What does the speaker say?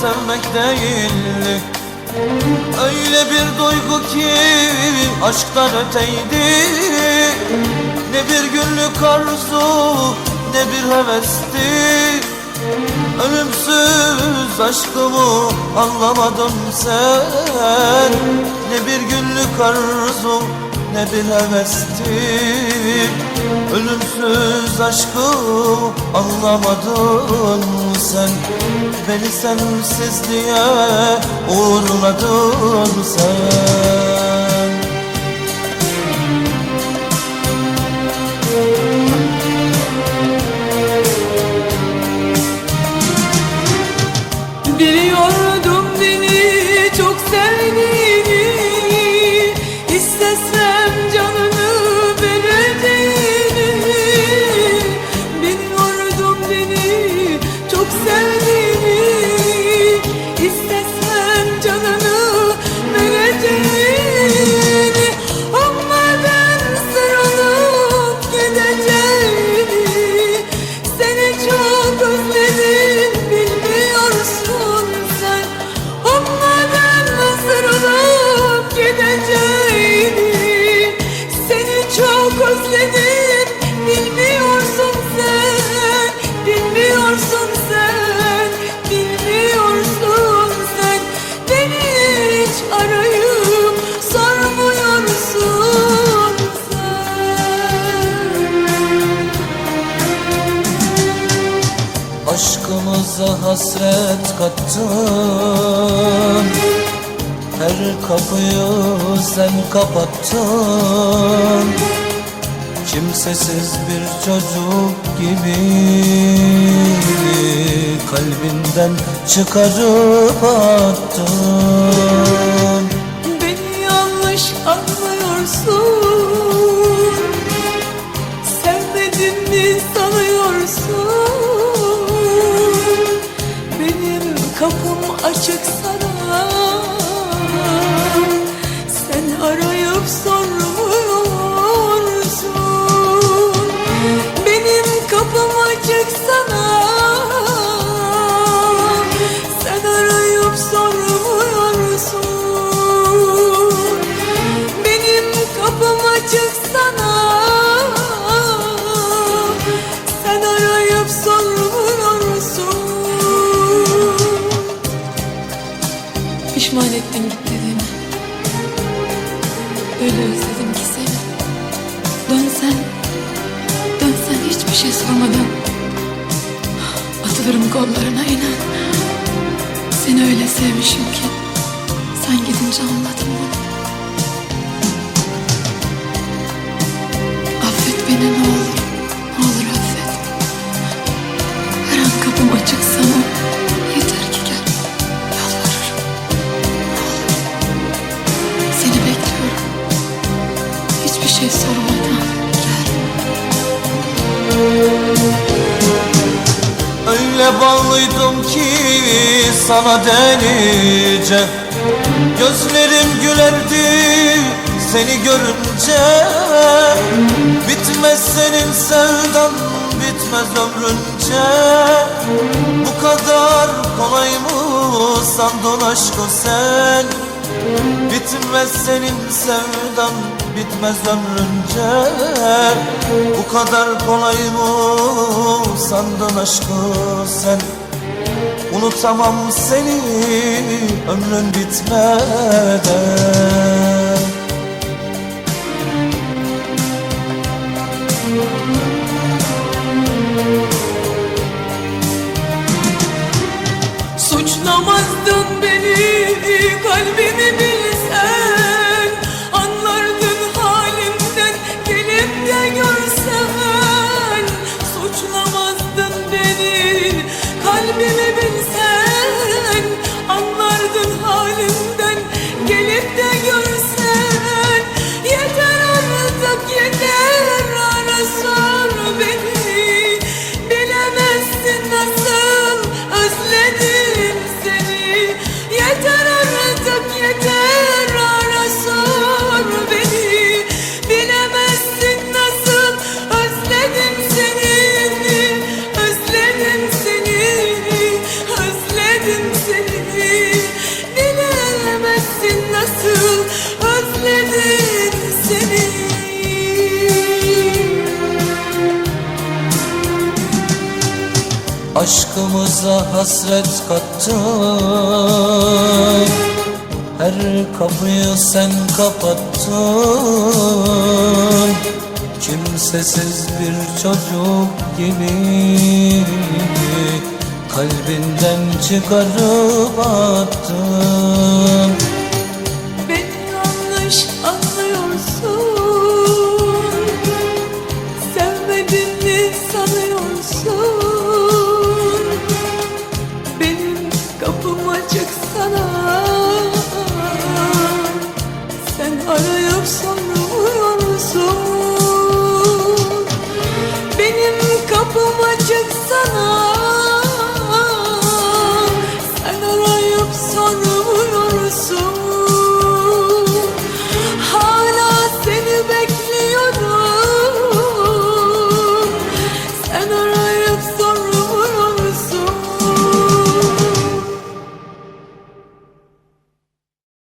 sevmek değildi. Öyle bir duygu ki aşktan öteydi. Ne bir günlük arzu ne bir hevesti. Ölümsüz aşkımı anlamadım sen. Ne bir günlük arzu ne hevesti Ölümsüz aşkımı anlamadın sen? Beni sensizliğe uğurladın sen Aşkımıza hasret kattın. Her kapıyı sen kapattın. Kimsesiz bir çocuk gibi Kalbinden çıkarıp attın sormuyorsun Benim kapım açık sana Sen arayıp sormuyorsun Benim kapım açık sana Sen arayıp sormuyorsun Pişman ettin gitmediğimi Öyle özledim ki seni. Dönsen Dönsen hiçbir şey sormadan. Atılırım kollarına inan Seni öyle sevmişim ki. Sen gidince anladım bunu Öyle bağlıydım ki sana delice Gözlerim gülerdi seni görünce. Bitmez senin sevdan bitmez ömrünce. Bu kadar kolay mı sandın aşkı sen? Bitmez senin sevdan bitmez ömrünce. Bu kadar kolay mı sandın aşkı sen? Unutamam seni ömrün bitmeden Yeter artık yeter artık. Aşkımıza hasret kattın. Her kapıyı sen kapattın. Kimsesiz bir çocuk gibi Kalbinden çıkarıp attın. Beni yanlış anlıyorsun. Sevmedin mi sanıyorsun sana Sen arayıp soruyorsun Benim kapım açık sana